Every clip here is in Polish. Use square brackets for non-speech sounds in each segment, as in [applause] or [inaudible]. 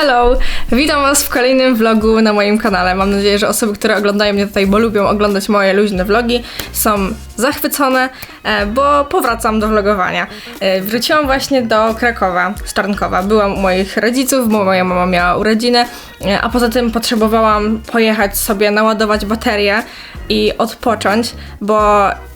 Hello! Witam Was w kolejnym vlogu na moim kanale. Mam nadzieję, że osoby, które oglądają mnie tutaj, bo lubią oglądać moje luźne vlogi, są zachwycone, e, bo powracam do vlogowania. E, Wróciłam właśnie do Krakowa, z Tarnkowa. Byłam u moich rodziców, bo moja mama miała urodziny, e, a poza tym potrzebowałam pojechać sobie naładować baterię i odpocząć, bo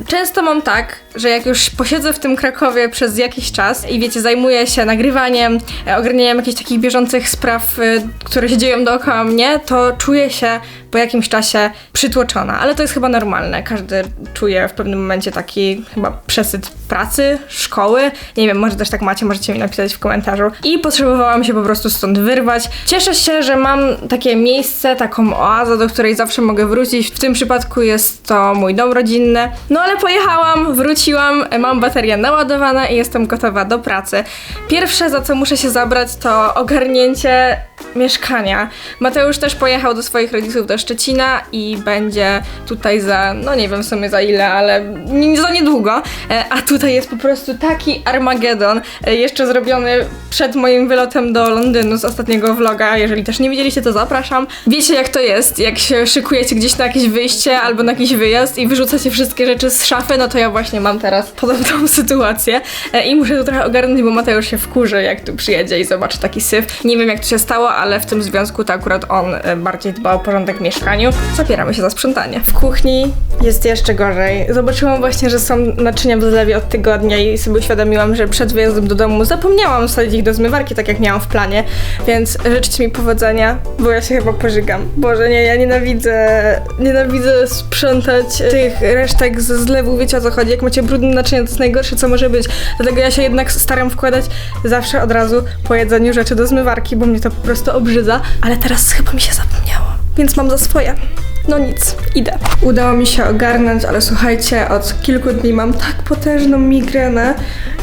często mam tak, że jak już posiedzę w tym Krakowie przez jakiś czas i wiecie, zajmuję się nagrywaniem, ogarnianiem jakichś takich bieżących spraw, które się dzieją dookoła mnie, to czuję się po jakimś czasie przytłoczona. Ale to jest chyba normalne. Każdy czuje w pewnym momencie taki chyba przesyt pracy, szkoły. Nie wiem, może też tak macie, możecie mi napisać w komentarzu. I potrzebowałam się po prostu stąd wyrwać. Cieszę się, że mam takie miejsce, taką oazę, do której zawsze mogę wrócić. W tym przypadku jest to mój dom rodzinny. No ale pojechałam, wróciłam, mam baterię naładowana i jestem gotowa do pracy. Pierwsze, za co muszę się zabrać, to ogarnięcie mieszkania. Mateusz też pojechał do swoich rodziców do Szczecina i będzie tutaj za, no nie wiem w sumie za ile, ale nie, za niedługo. E, A tutaj jest po prostu taki Armagedon, e, jeszcze zrobiony przed moim wylotem do Londynu z ostatniego vloga. Jeżeli też nie widzieliście, to zapraszam. Wiecie jak to jest, jak się szykujecie gdzieś na jakieś wyjście albo na jakiś wyjazd i wyrzucacie wszystkie rzeczy z szafy, no to ja właśnie mam teraz podobną [laughs] sytuację e, i muszę to trochę ogarnąć, bo Mateusz się wkurzy, jak tu przyjedzie i zobaczy taki syf. Nie wiem jak to się stało, ale w tym związku to akurat on e, bardziej dba o porządek w mieszkaniu. Zabieramy się za sprzątanie. W kuchni jest jeszcze gorzej. Zobaczyłam właśnie, że są naczynia w zlewie od tygodnia i sobie uświadomiłam, że przed wyjazdem do domu zapomniałam wsadzić ich do zmywarki, tak jak miałam w planie, więc życzcie mi powodzenia, bo ja się chyba pożygam. Boże, nie, ja nienawidzę, nienawidzę sprzątać tych resztek ze zlewu, wiecie o co chodzi, jak macie brudne naczynia, to jest najgorsze, co może być. Dlatego ja się jednak staram wkładać zawsze od razu po jedzeniu rzeczy do zmywarki, bo mnie to po prostu obrzydza, ale teraz chyba mi się zapomniało, więc mam za swoje. No nic, idę. Udało mi się ogarnąć, ale słuchajcie, od kilku dni mam tak potężną migrenę,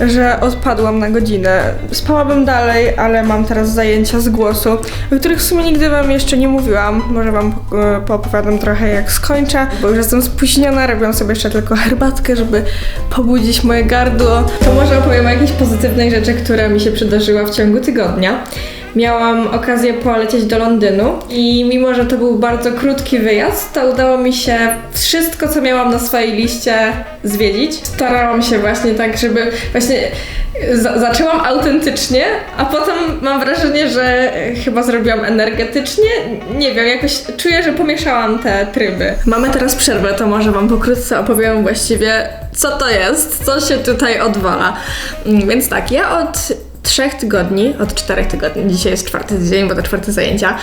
że odpadłam na godzinę. Spałabym dalej, ale mam teraz zajęcia z głosu, o których w sumie nigdy wam jeszcze nie mówiłam. Może wam e, poopowiadam trochę jak skończę, bo już jestem spóźniona, robię sobie jeszcze tylko herbatkę, żeby pobudzić moje gardło. To może opowiem o jakiejś pozytywnej rzeczy, która mi się przydarzyła w ciągu tygodnia miałam okazję polecieć do Londynu i mimo, że to był bardzo krótki wyjazd, to udało mi się wszystko, co miałam na swojej liście zwiedzić. Starałam się właśnie tak, żeby właśnie za zaczęłam autentycznie, a potem mam wrażenie, że chyba zrobiłam energetycznie. Nie wiem, jakoś czuję, że pomieszałam te tryby. Mamy teraz przerwę, to może wam pokrótce opowiem właściwie, co to jest, co się tutaj odwala. Mm, Więc tak, ja od trzech tygodni, od czterech tygodni, dzisiaj jest czwarty tydzień, bo to czwarte zajęcia,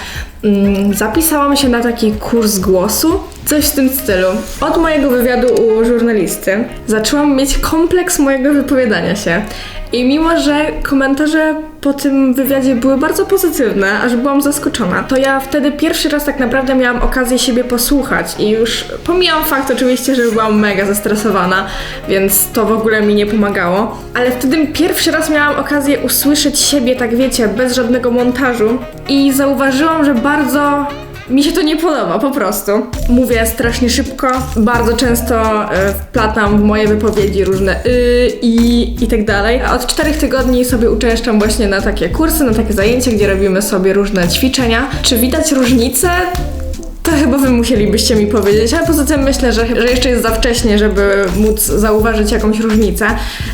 mm, zapisałam się na taki kurs głosu, coś w tym stylu. Od mojego wywiadu u żurnalisty zaczęłam mieć kompleks mojego wypowiadania się. I mimo, że komentarze po tym wywiadzie były bardzo pozytywne, aż byłam zaskoczona, to ja wtedy pierwszy raz tak naprawdę miałam okazję siebie posłuchać i już pomijam fakt oczywiście, że byłam mega zestresowana, więc to w ogóle mi nie pomagało, ale wtedy pierwszy raz miałam okazję usłyszeć siebie, tak wiecie, bez żadnego montażu i zauważyłam, że bardzo mi się to nie podoba, po prostu. Mówię strasznie szybko, bardzo często e, wplatam w moje wypowiedzi różne y, i i tak dalej. A od czterech tygodni sobie uczęszczam właśnie na takie kursy, na takie zajęcia, gdzie robimy sobie różne ćwiczenia. Czy widać różnicę? To chyba wy musielibyście mi powiedzieć, ale poza tym myślę, że, że jeszcze jest za wcześnie, żeby móc zauważyć jakąś różnicę.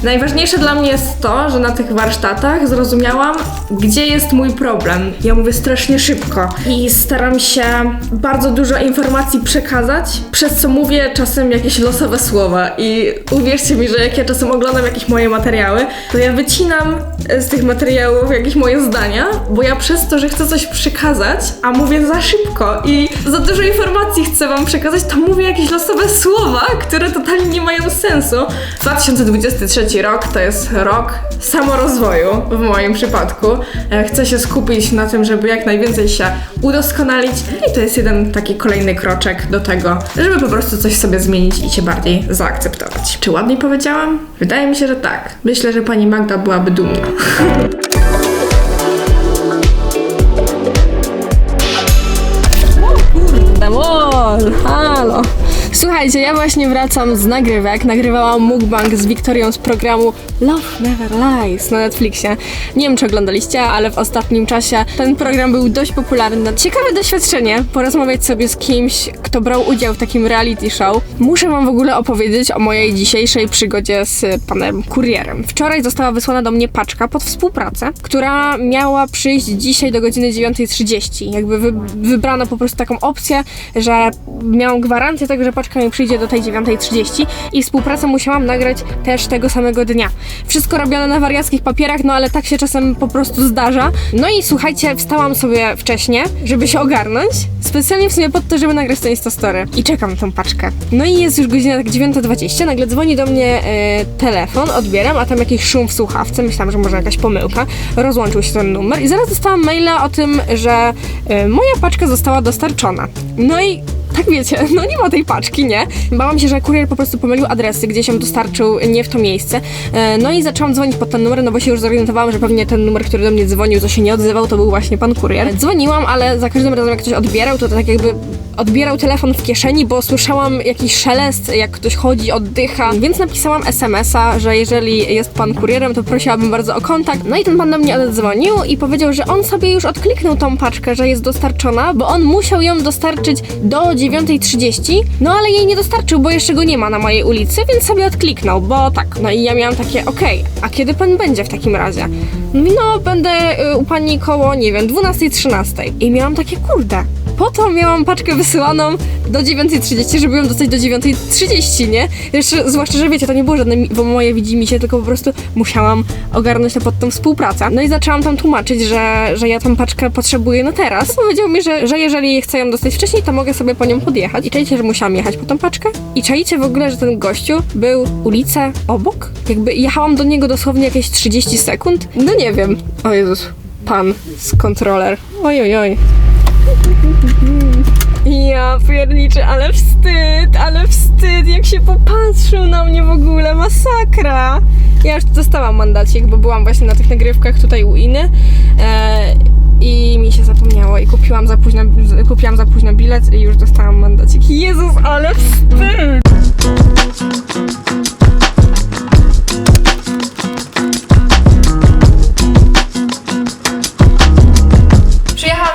Najważniejsze dla mnie jest to, że na tych warsztatach zrozumiałam, gdzie jest mój problem. Ja mówię strasznie szybko i staram się bardzo dużo informacji przekazać, przez co mówię czasem jakieś losowe słowa. I uwierzcie mi, że jak ja czasem oglądam jakieś moje materiały, to ja wycinam z tych materiałów jakieś moje zdania, bo ja przez to, że chcę coś przekazać, a mówię za szybko i za dużo informacji chcę wam przekazać, to mówię jakieś losowe słowa, które totalnie nie mają sensu. 2023 rok to jest rok samorozwoju w moim przypadku. E, Chcę się skupić na tym, żeby jak najwięcej się udoskonalić i to jest jeden taki kolejny kroczek do tego, żeby po prostu coś sobie zmienić i się bardziej zaakceptować. Czy ładniej powiedziałam? Wydaje mi się, że tak. Myślę, że pani Magda byłaby dumna. [laughs] 很怕了。Słuchajcie, ja właśnie wracam z nagrywek. Nagrywałam mukbang z Wiktorią z programu Love Never Lies na Netflixie. Nie wiem, czy oglądaliście, ale w ostatnim czasie ten program był dość popularny. Ciekawe doświadczenie, porozmawiać sobie z kimś, kto brał udział w takim reality show. Muszę wam w ogóle opowiedzieć o mojej dzisiejszej przygodzie z panem kurierem. Wczoraj została wysłana do mnie paczka pod współpracę, która miała przyjść dzisiaj do godziny 9.30. Jakby wy, wybrano po prostu taką opcję, że miałam gwarancję tego, że paczka mi przyjdzie do tej 9.30 i współpracę musiałam nagrać też tego samego dnia. Wszystko robione na wariackich papierach, no ale tak się czasem po prostu zdarza. No i słuchajcie, wstałam sobie wcześniej, żeby się ogarnąć, specjalnie w sumie pod to, żeby nagrać ten Instastory. I czekam na tą paczkę. No i jest już godzina tak 9.20, nagle dzwoni do mnie e, telefon, odbieram, a tam jakiś szum w słuchawce, myślałam, że może jakaś pomyłka. Rozłączył się ten numer i zaraz dostałam maila o tym, że e, moja paczka została dostarczona. No i tak wiecie, no nie ma tej paczki, nie? Bałam się, że kurier po prostu pomylił adresy, gdzieś ją dostarczył nie w to miejsce. E, No i zaczęłam dzwonić pod ten numer, no bo się już zorientowałam, że pewnie ten numer, który do mnie dzwonił, co się nie odzywał, to był właśnie pan kurier. Dzwoniłam, ale za każdym razem jak ktoś odbierał, to tak jakby odbierał telefon w kieszeni, bo słyszałam jakiś szelest, jak ktoś chodzi, oddycha, więc napisałam SMS-a, że jeżeli jest pan kurierem, to prosiłabym bardzo o kontakt. No i ten pan do mnie oddzwonił i powiedział, że on sobie już odkliknął tą paczkę, że jest dostarczona, bo on musiał ją dostarczyć do 9.30, no ale jej nie dostarczył, bo jeszcze go nie ma na mojej ulicy, więc sobie odkliknął, bo tak. No i ja miałam takie, okej, a kiedy pan będzie w takim razie? No będę y, u pani koło, nie wiem, 12.13. I miałam takie, kurde, po to miałam paczkę wysyłaną do 9.30, żeby ją dostać do 9.30, nie? Jeszcze, zwłaszcza, że wiecie, to nie było żadne bo moje widzi się, tylko po prostu musiałam ogarnąć to pod tą współpracę. No i zaczęłam tam tłumaczyć, że, że ja tą paczkę potrzebuję na teraz. Powiedział mi, że, że jeżeli chcę ją dostać wcześniej, to mogę sobie po nią podjechać. I czajcie, że musiałam jechać po tą paczkę? I czajcie w ogóle, że ten gościu był ulicę obok? Jakby jechałam do niego dosłownie jakieś 30 sekund? No nie wiem. O Jezus, pan z kontroler. Oj, oj, oj. Ja pierniczę, ale wstyd, ale wstyd, jak się popatrzył na mnie w ogóle, masakra. Ja już dostałam mandacik, bo byłam właśnie na tych nagrywkach tutaj u Iny e, i mi się zapomniało i kupiłam za późno, kupiłam za późno bilet i już dostałam mandacik. Jezus, ale wstyd!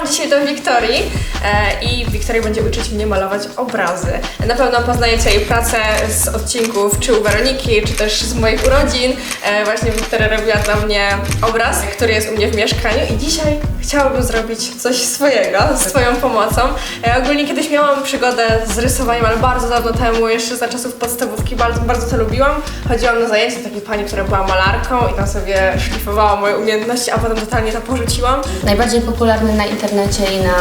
Dzisiaj do Wiktorii e, i Wiktoria będzie uczyć mnie malować obrazy. Na pewno poznajecie jej pracę z odcinków czy u Weroniki, czy też z moich urodzin. E, właśnie Wiktoria robiła dla mnie obraz, który jest u mnie w mieszkaniu i dzisiaj chciałabym zrobić coś swojego z Twoją pomocą. E, ogólnie kiedyś miałam przygodę z rysowaniem, ale bardzo dawno temu, jeszcze za czasów podstawówki, bardzo, bardzo to lubiłam. Chodziłam na zajęcia do takiej pani, która była malarką i tam sobie szlifowała moje umiejętności, a potem totalnie to porzuciłam. Najbardziej popularny na internecie i na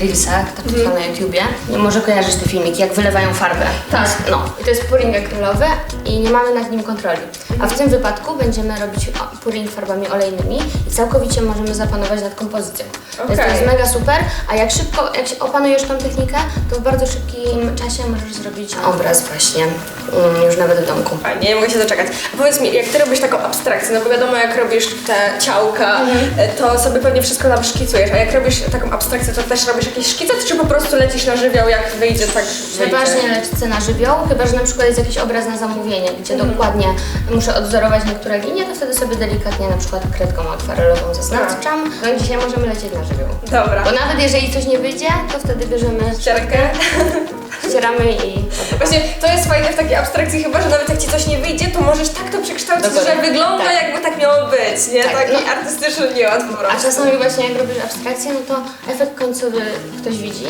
Reelsach, tak tylko na YouTubie. Nie może kojarzysz te filmiki, jak wylewają farbę. Tak. No. I to jest puring akrylowy i nie mamy nad nim kontroli. A w tym wypadku będziemy robić puring farbami olejnymi i całkowicie możemy zapanować nad kompozycją. Więc to jest mega super, a jak szybko, jak się opanujesz tą technikę, to w bardzo szybkim czasie możesz zrobić obraz właśnie mm, już nawet w domku. Fajnie, nie mogę się doczekać. A powiedz mi, jak ty robisz taką abstrakcję, no bo wiadomo, jak robisz te ciałka, e, to sobie pewnie wszystko tam szkicujesz, a jak robisz taką abstrakcję, to też robisz jakieś szkice, czy po prostu lecisz na żywioł, jak wyjdzie, tak wyjdzie? Przeważnie lecę na żywioł, chyba że na przykład jest jakiś obraz na zamówienie, gdzie Mhm. dokładnie muszę odzorować niektóre linie, to wtedy sobie delikatnie na przykład kredką akwarelową zaznaczam. No i dzisiaj możemy lecieć na żywioł. Dobra. Bo nawet jeżeli coś nie wyjdzie, to wtedy bierzemy, Ścierkę. Ścieramy i... Właśnie to jest fajne w takiej abstrakcji chyba, że nawet jak ci coś nie wyjdzie, to możesz tak to przekształcić, Dokładnie. że wygląda Tak. jakby tak miało być, nie? Tak, Taki no. artystyczny nieład po A prostu. czasami właśnie jak robisz abstrakcję, no to efekt końcowy ktoś widzi,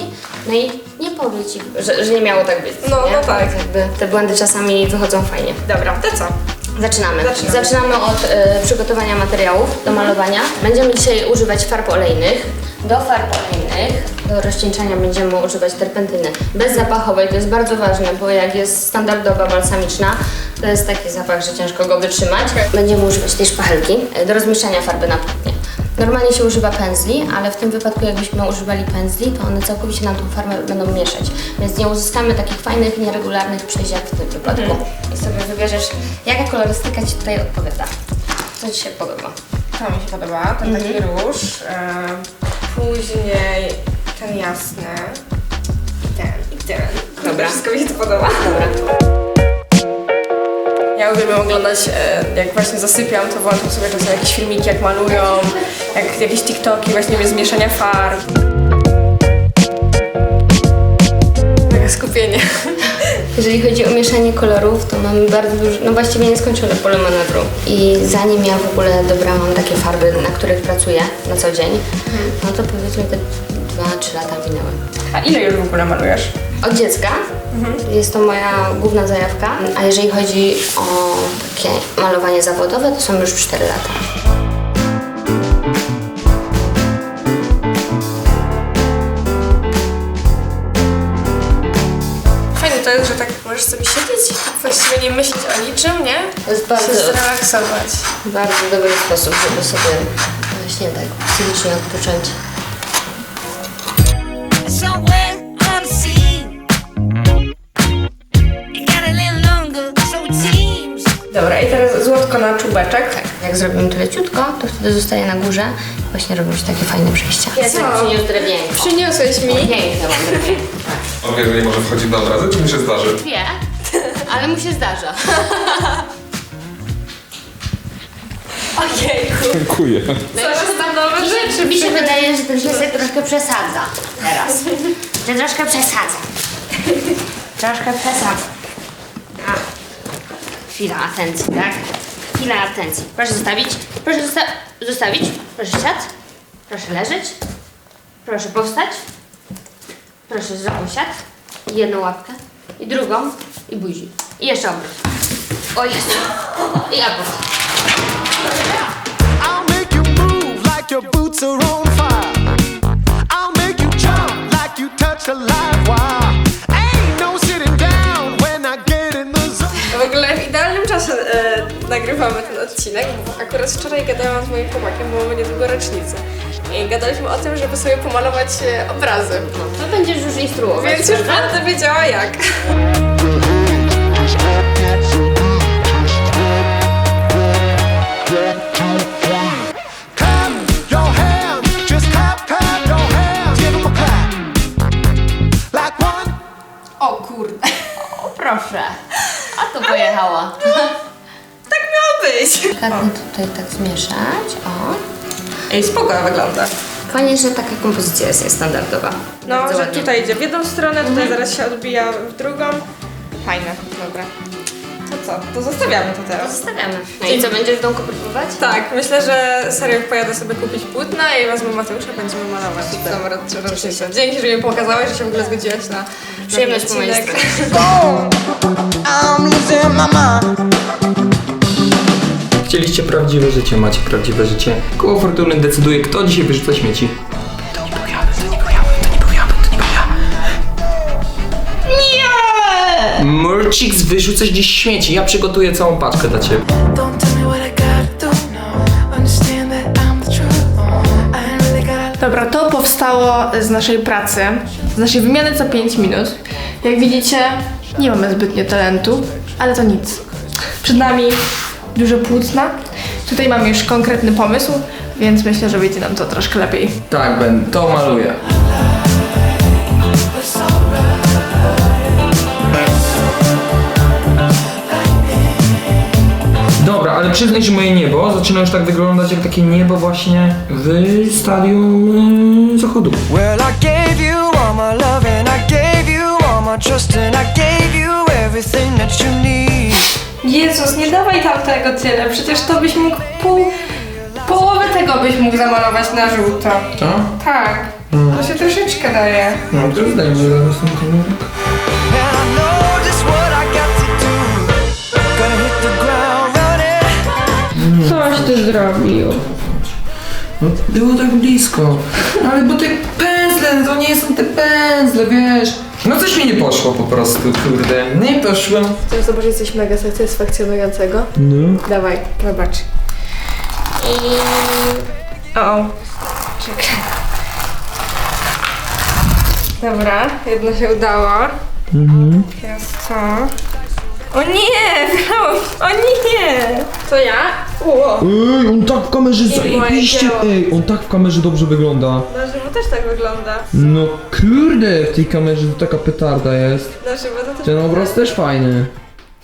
no i nie powie ci, że, że nie miało tak być. No, nie? no tak. Więc Jakby te błędy czasami wychodzą fajnie. Dobra, to co? Zaczynamy. Zaczynamy. Zaczynamy od e, przygotowania materiałów do malowania. Będziemy dzisiaj używać farb olejnych. Do farb olejnych, do rozcieńczania będziemy używać terpentyny bezzapachowej. To jest bardzo ważne, bo jak jest standardowa balsamiczna, to jest taki zapach, że ciężko go wytrzymać. Będziemy używać tej szpachelki e, do rozmieszczania farby na płótnie. Normalnie się używa pędzli, ale w tym wypadku jakbyśmy używali pędzli, to one całkowicie nam tą farbę będą mieszać. Więc nie uzyskamy takich fajnych, nieregularnych przejść jak w tym wypadku. I sobie wybierzesz, jaka kolorystyka Ci tutaj odpowiada. Co Ci się podoba? To mi się podoba, ten taki róż. e, później ten jasny. I ten, i ten. Dobra. Wszystko mi się to podoba. Dobra. Ja uwielbiam oglądać, e, jak właśnie zasypiam, to włączam sobie czasem jakieś filmiki, jak malują, jak jakieś TikToki, właśnie bez mieszania farb. Takie skupienie. Jeżeli chodzi o mieszanie kolorów, to mamy bardzo dużo, no właściwie nieskończone pole manewru. I zanim ja w ogóle dobrałam takie farby, na których pracuję na co dzień, no to powiedzmy te 2-3 lata minęły. A ile już w ogóle malujesz? Od dziecka jest to moja główna zajawka, a jeżeli chodzi o takie malowanie zawodowe, to są już 4 lata. Fajne to jest, że tak możesz sobie siedzieć i tak właściwie nie myśleć o niczym, nie? To jest Się bardzo, zrelaksować. bardzo dobry sposób, żeby sobie właśnie tak psychicznie odpocząć. Dobra, i teraz złotko na czubeczek. Tak, jak zrobimy to leciutko, to wtedy zostaje na górze i właśnie robią się takie fajne przejścia. Ja Co? przyniósł drewienko. Przyniosłeś mi. Piękne mam drewienko. On wie, że nie może wchodzić do obrazu, czy mi się zdarzy? Wie, ale mu się zdarza. [laughs] Ojejku. Dziękuję. Coraz tam nowe Mi się, rzeczy mi się wydaje, że ten piesek troszkę przesadza teraz. Że troszkę przesadza. Troszkę przesadza. A. Chwila atencji, tak? Chwila atencji. Proszę zostawić. Proszę zosta zostawić. Proszę siad. Proszę leżeć. Proszę powstać. Proszę zrobić siad. Jedną łapkę. I drugą. I buzi. I jeszcze obrót. O Jezu. I obrót. Your boots are on fire. I'll make you jump like you touch a live wire. Ain't no sitting down when I get in the zone. W ogóle w idealnym czasie e, nagrywamy ten odcinek, bo akurat wczoraj gadałam z moim chłopakiem, bo mamy niedługo rocznicę. I gadaliśmy o tym, żeby sobie pomalować e, obrazy. No, to będziesz już instruować. Więc już prawda? będę wiedziała jak. Tutaj tak zmieszać. O. Ej, spoko wygląda. Fajnie, że taka kompozycja jest niestandardowa. No, Bardzo że ładnie. tutaj idzie w jedną stronę, tutaj zaraz się odbija w drugą. Fajne, dobra. To co? To zostawiamy to teraz. Zostawiamy. No i co, będziesz w domku próbować? Tak, myślę, że serio pojadę sobie kupić płótna i wezmę Mateusza, będziemy malować. Rocznicę. Dzięki, że mi pokazałeś, że się w ogóle zgodziłaś na Przyjemność po mojej odcinek. stronie. I'm losing my mind. Chcieliście prawdziwe życie, macie prawdziwe życie. Koło fortuny decyduje, kto dzisiaj wyrzuca śmieci. To nie był ja, to nie był ja, to nie był ja, to nie był ja. Nie! Murcix, wyrzucasz dziś śmieci. Ja przygotuję całą paczkę dla ciebie. Don't tell me what I gotta do. Understand that I'm the truth. I ain't really gotta Dobra, to powstało z naszej pracy, z naszej wymiany co 5 minut. Jak widzicie, nie mamy zbytnio talentu, ale to nic. Przed nami dużo płótna. Tutaj mamy już konkretny pomysł, więc myślę, że wyjdzie nam to troszkę lepiej. Tak, Ben, to maluję. Dobra, ale przyznaj, że moje niebo zaczyna już tak wyglądać jak takie niebo właśnie w stadium yy, zachodu. Well, I gave you all my love and I gave you all my trust and I gave you everything that you need. Jezus, nie dawaj tam tego tyle, przecież to byś mógł pół... Połowę tego byś mógł zamalować na żółto. To? Tak, to się troszeczkę daje. No to zdajmy zaraz ten kolorek. And I know just what I got to do. Gonna hit the ground running. Coś ty zrobił. No, było tak blisko. Ale bo te pędzle, to nie są te pędzle, wiesz. No coś mi nie poszło po prostu, kurde. Nie poszło. Chcesz zobaczyć coś mega satysfakcjonującego? No. Dawaj, zobacz. I... O, czekaj. Dobra, jedno się udało. Mhm. Teraz co? O nie. [laughs] O nie! To ja Ej, on tak w kamerze zajebiście, ej, on tak w kamerze dobrze wygląda. Na żywo też tak wygląda. No kurde, w tej kamerze to taka petarda jest. Na żywo to też... Ten obraz też fajny.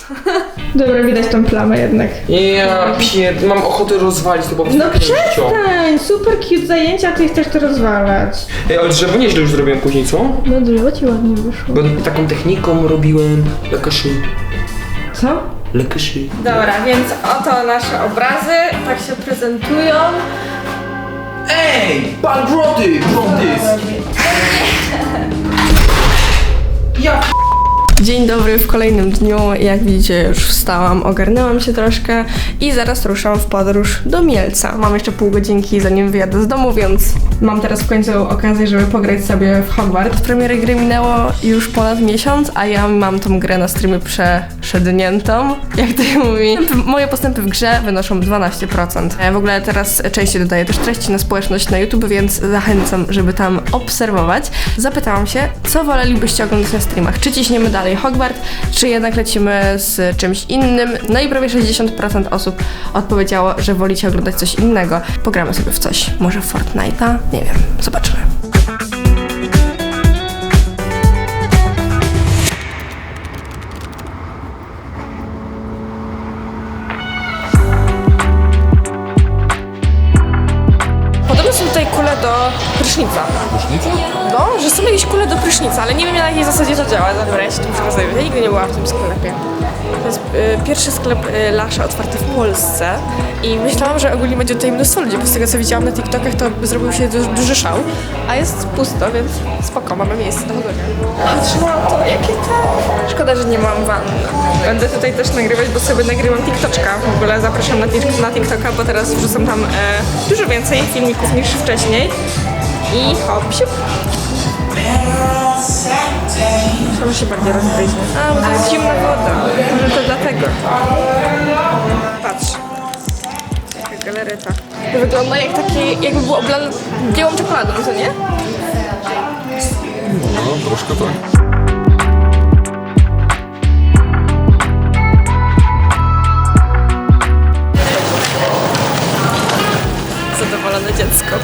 [laughs] Dobra, widać tą plamę jednak. Ja pierd... mam ochotę rozwalić to po prostu. No przestań! Super cute zajęcia, a ty chcesz to rozwalać. Ej, ale drzewo nieźle już zrobiłem później, co? No drzewo ci ładnie wyszło. Bo taką techniką robiłem lekaszy. Co? Lekaszy. Dobra, więc oto nasze obrazy, tak się prezentują. Ej, pan Brody, Brodys! Ja Dzień dobry w kolejnym dniu. Jak widzicie, już wstałam, ogarnęłam się troszkę i zaraz ruszam w podróż do Mielca. Mam jeszcze pół godzinki zanim wyjadę z domu, więc mam teraz w końcu okazję, żeby pograć sobie w Hogwarts. Premiery gry minęło już ponad miesiąc, a ja mam tą grę na streamie przeszedniętą, jak to się mówi. Moje postępy w grze wynoszą 12%. Ja w ogóle teraz częściej dodaję też treści na społeczność na YouTube, więc zachęcam, żeby tam obserwować. Zapytałam się, co wolelibyście oglądać na streamach? Czy ciśniemy dalej Hogwarts, czy jednak lecimy z czymś innym? No i prawie 60% osób odpowiedziało, że wolicie oglądać coś innego. Pogramy sobie w coś. Może Fortnite'a? Nie wiem. Zobaczymy. Prysznica. Prysznica? No, że są jakieś kule do prysznica, ale nie wiem na jakiej zasadzie to działa. Dobra, ja się tym przekazuję. Ja nigdy nie byłam w tym sklepie. To jest y, pierwszy sklep y, Lasza otwarty w Polsce i myślałam, że ogólnie będzie tutaj mnóstwo ludzi, bo z tego co widziałam na TikTokach to zrobił się duży, duży szał, a jest pusto, więc spoko, mamy miejsce do chodzenia. Trzymałam to, jakie to... Szkoda, że nie mam wanny. Będę tutaj też nagrywać, bo sobie nagrywam TikToczka. W ogóle zapraszam na, na TikToka, bo teraz wrzucam tam e, dużo więcej filmików niż wcześniej. I hop, siup. Trzeba się bardziej rozgryźć. A, bo to jest zimna woda. Może to dlatego. Patrz. Taka galaryta. To wygląda jak taki, jakby było oblane białą czekoladą, co nie? No, troszkę tak. zadowolone dziecko.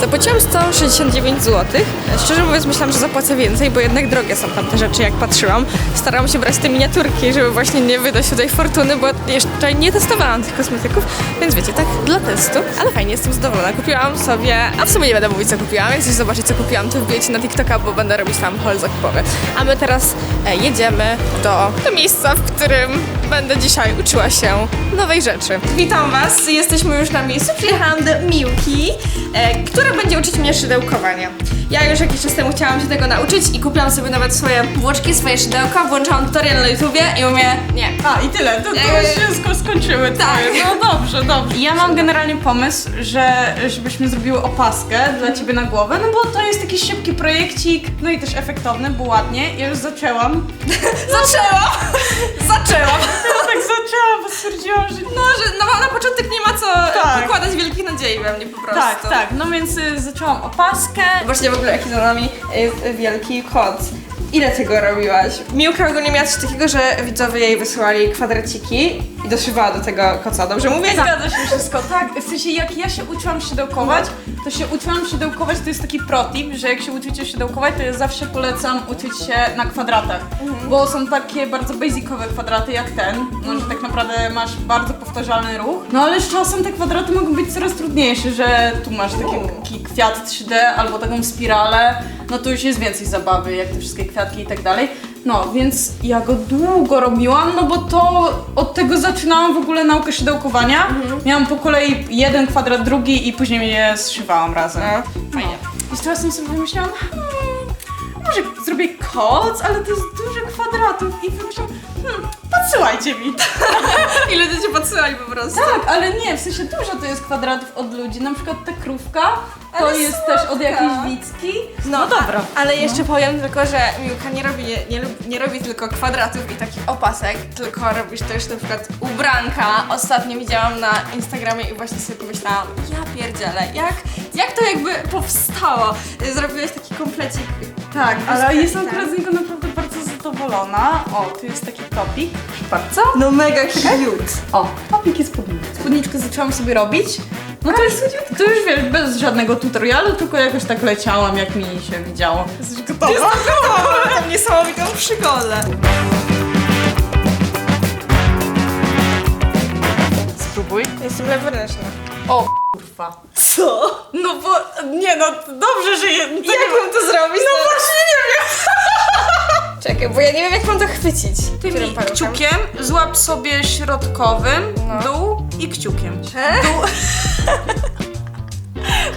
Zapłaciłam 169 zł. Szczerze mówiąc myślałam, że zapłacę więcej, bo jednak drogie są tam te rzeczy, jak patrzyłam. Starałam się brać te miniaturki, żeby właśnie nie wydać tutaj fortuny, bo jeszcze nie testowałam tych kosmetyków, więc wiecie, tak dla testu, ale fajnie, jestem zadowolona. Kupiłam sobie, a w sumie nie będę mówić co kupiłam, jak chcecie zobaczyć co kupiłam, to wbijecie na TikToka, bo będę robić tam haul zakupowy. A my teraz e, jedziemy do, do miejsca, w którym będę dzisiaj uczyła się nowej rzeczy. Witam Was, jesteśmy już na miejscu. Przyjechałam do Miłki, e, która będzie uczyć mnie szydełkowania. Ja już jakiś czas temu chciałam się tego nauczyć i kupiłam sobie nawet swoje włoczki, swoje szydełka, włączyłam tutorial na YouTubie i mówię, nie. A i tyle, to, to Eee, już się sko- skończyły tak. twoje. No dobrze, dobrze. Ja mam generalnie pomysł, że żebyśmy zrobiły opaskę dla ciebie na głowę, no bo to jest taki szybki projekcik, no i też efektowny, bo ładnie. Ja już zaczęłam. [laughs] Zaczęłam! [laughs] Zaczęłam! [laughs] Ja tak zaczęłam, bo stwierdziłam, że No, że no, na początek nie ma co Tak. pokładać wielkich nadziei we mnie po prostu. tak, tak, no więc y, zaczęłam opaskę. Właśnie w ogóle jaki za nami jest wielki kot. Ile tego robiłaś? Miłka ogólnie miała coś takiego, że widzowie jej wysyłali kwadraciki i doszywała do tego koca. Dobrze mówię? Zgadza się wszystko, tak. W sensie jak ja się uczyłam szydełkować, to się uczyłam szydełkować, to jest taki protip, że jak się uczycie szydełkować, to ja zawsze polecam uczyć się na kwadratach. Bo są takie bardzo basicowe kwadraty jak ten, no, że tak naprawdę masz bardzo powtarzalny ruch. No ale z czasem te kwadraty mogą być coraz trudniejsze, że tu masz taki, taki kwiat 3D albo taką spiralę, no to już jest więcej zabawy, jak te wszystkie kwiatki i tak dalej. No, więc ja go długo robiłam, no bo to od tego zaczynałam w ogóle naukę szydełkowania. Miałam po kolei jeden kwadrat, drugi i później je zszywałam razem. Fajnie. I z czasem sobie wymyślałam, hmm, zrobię koc, ale to jest dużo kwadratów i wymyślałam, hmm, podsyłajcie mi. [laughs] Ile cię podsyłali po prostu? Tak, ale nie, w sensie dużo to jest kwadratów od ludzi. Na przykład ta krówka to Ale jest też od jakiejś Wicki. No, dobra. Ale jeszcze powiem tylko, że Miłka nie robi, nie, nie, lub- nie robi tylko kwadratów i takich opasek, tylko robisz też na przykład ubranka. Ostatnio widziałam na Instagramie i właśnie sobie pomyślałam, ja pierdzielę, jak, jak to jakby powstało? Zrobiłeś taki komplecik. Tak, ale jestem akurat z niego naprawdę bardzo zadowolona. O, tu jest taki topik. Bardzo. No mega cute. O, topik i spódnica. Spódniczkę zaczęłam sobie robić. No to jest, to już wiesz, bez żadnego tutorialu, tylko jakoś tak leciałam, jak mi się widziało. Jesteś gotowa? Jestem gotowa! [laughs] Mam niesamowitą przygodę. Spróbuj. Jestem leworęczna. O, kurwa. Co? No bo, nie no, dobrze, że je... To Jak mam to zrobić? No właśnie nie wiem. [laughs] Czekaj, bo ja nie wiem jak mam to chwycić. Tymi paluchem? kciukiem złap sobie środkowym dół i kciukiem. Dół...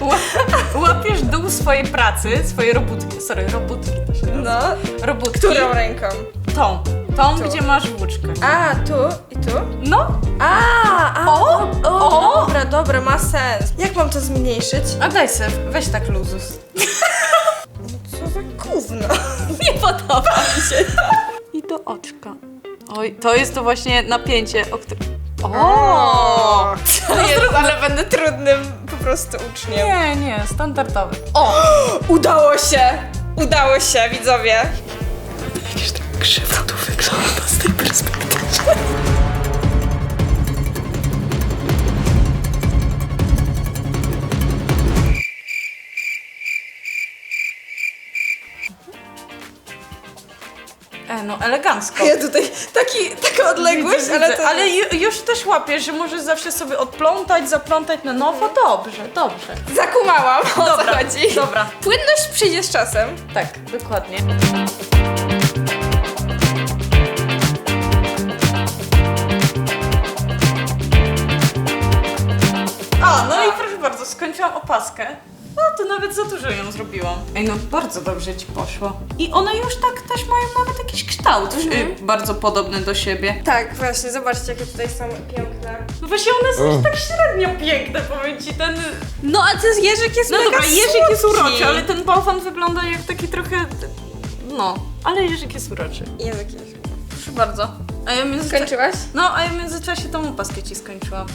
[laughs] Ła- Łapiesz dół swojej pracy, swojej robótki. Sorry, robótki to się nazywa. No. Robótki. Którą ręką? Tą. Tą, gdzie masz włóczkę. A, tu i tu? No, A, a O, o, o. dobra, dobra, ma sens. Jak mam to zmniejszyć? a daj se, weź tak luzus. Co za gówno. [laughs] Nie podoba mi się. I do oczka. Oj, to jest to właśnie napięcie, o którym... O! To jest, ale będę trudnym po prostu uczniem. Nie, nie, standardowy. O! Udało się! Udało się, widzowie. E, no elegancko. Ja tutaj taki, taka odległość, Widzę, ale widzę. to... ale ju, już też łapiesz, że możesz zawsze sobie odplątać, zaplątać na nowo. Dobrze, dobrze. Zakumałam, o co Dobra, chodzi. dobra. Płynność przyjdzie z czasem. Tak, dokładnie. Skończyłam opaskę. No to nawet za dużo ją zrobiłam. Ej, no bardzo dobrze ci poszło. I one już tak też mają nawet jakiś kształt y, bardzo podobny do siebie. Tak, właśnie, zobaczcie jakie tutaj są piękne. No właśnie one są tak średnio piękne, powiem ci, ten... No, a ten jeżyk jest No mega dobra, jeżyk jest słodki. uroczy, ale ten bałwan wygląda jak taki trochę... No, ale jeżyk jest uroczy. Język jest. Proszę bardzo. A ja w międzyczasie... Skończyłaś? No, a ja w międzyczasie tą opaskę ci skończyłam.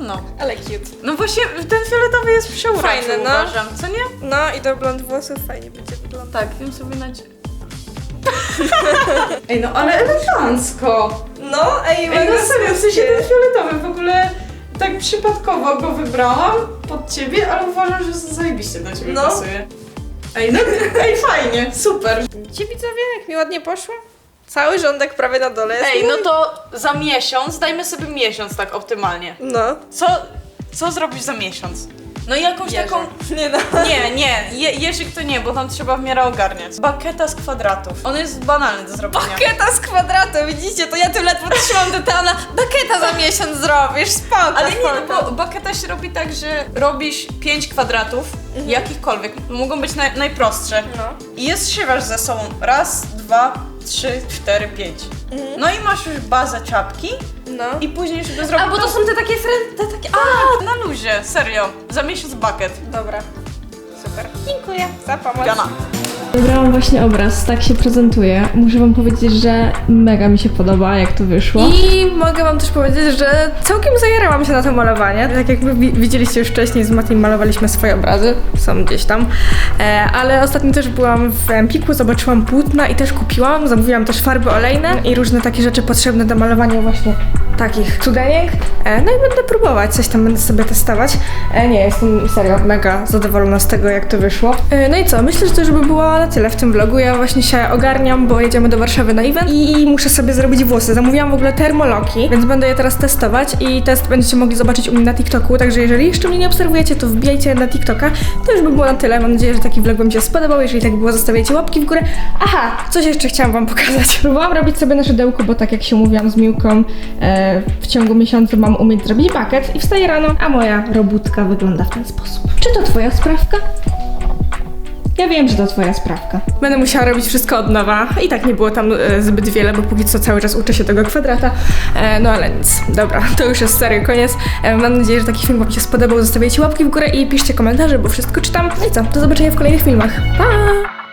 No. Ale cute. No właśnie, ten fioletowy jest przeuroczy, Fajny, no. uważam, co nie? No i do blond włosów fajnie będzie wyglądać. Tak, ją sobie nadzie... Ej, no ale elegancko! No, ej, Ej, mega no serio, w sensie ten fioletowy w ogóle tak przypadkowo go wybrałam pod ciebie, ale uważam, że zajebiście do ciebie No. pasuje. Ej, no, ej, fajnie, super. Ci widzowie, jak mi ładnie poszło? Cały rządek prawie na dole jest Ej, no to za miesiąc, dajmy sobie miesiąc tak optymalnie. No. Co, co zrobisz za miesiąc? No i jakąś Jeżyk. taką... Nie no. [laughs] Nie, nie, Je, to nie, bo tam trzeba w miarę ogarniać. Baketa z kwadratów. On jest banalny do zrobienia. Baketa z kwadratu, widzicie? To ja tu ledwo trzymam do teana. Baketa za miesiąc zrobisz, spoko, Ale nie, no bo baketa się robi tak, że robisz 5 kwadratów, jakichkolwiek, mogą być naj, najprostsze. No. I je zszywasz ze sobą. Raz, dwa, trzy, cztery, pięć. No i masz już bazę czapki No. i później, żeby zrobić A, bo to są te takie fren... te takie... A, na luzie, serio. Za miesiąc bucket. Dobra. Super. Dziękuję za pomoc. Gana. Wybrałam właśnie obraz, tak się prezentuje. Muszę wam powiedzieć, że mega mi się podoba, jak to wyszło. I mogę wam też powiedzieć, że całkiem zajarałam się na to malowanie. Tak jak widzieliście już wcześniej, z Matiem malowaliśmy swoje obrazy, są gdzieś tam. E, ale ostatnio też byłam w Empiku, zobaczyłam płótna i też kupiłam. Zamówiłam też farby olejne i różne takie rzeczy potrzebne do malowania właśnie takich cudeńek. E, no i będę próbować, coś tam będę sobie testować. E, nie, jestem serio mega zadowolona z tego, jak to wyszło. E, no i co, myślę, że to już by było na tyle w tym vlogu. Ja właśnie się ogarniam, bo jedziemy do Warszawy na event i muszę sobie zrobić włosy. Zamówiłam w ogóle termoloki, więc będę je teraz testować i test będziecie mogli zobaczyć u mnie na TikToku, także jeżeli jeszcze mnie nie obserwujecie, to wbijajcie na TikToka. To już by było na tyle. Mam nadzieję, że taki vlog wam się spodobał. Jeżeli tak było, zostawiajcie łapki w górę. Aha, coś jeszcze chciałam wam pokazać. Próbowałam robić sobie na szydełku, bo tak jak się mówiłam z Miłką, e, w ciągu miesiąca mam umieć zrobić bucket i wstaję rano, a moja robótka wygląda w ten sposób. Czy to twoja sprawka? Ja wiem, że to twoja sprawka. Będę musiała robić wszystko od nowa. I tak nie było tam e, zbyt wiele, bo póki co cały czas uczę się tego kwadrata. E, no ale nic. Dobra, to już jest serio koniec. E, mam nadzieję, że taki film wam się spodobał. Zostawiajcie łapki w górę i piszcie komentarze, bo wszystko czytam. No i co? Do zobaczenia w kolejnych filmach. Pa!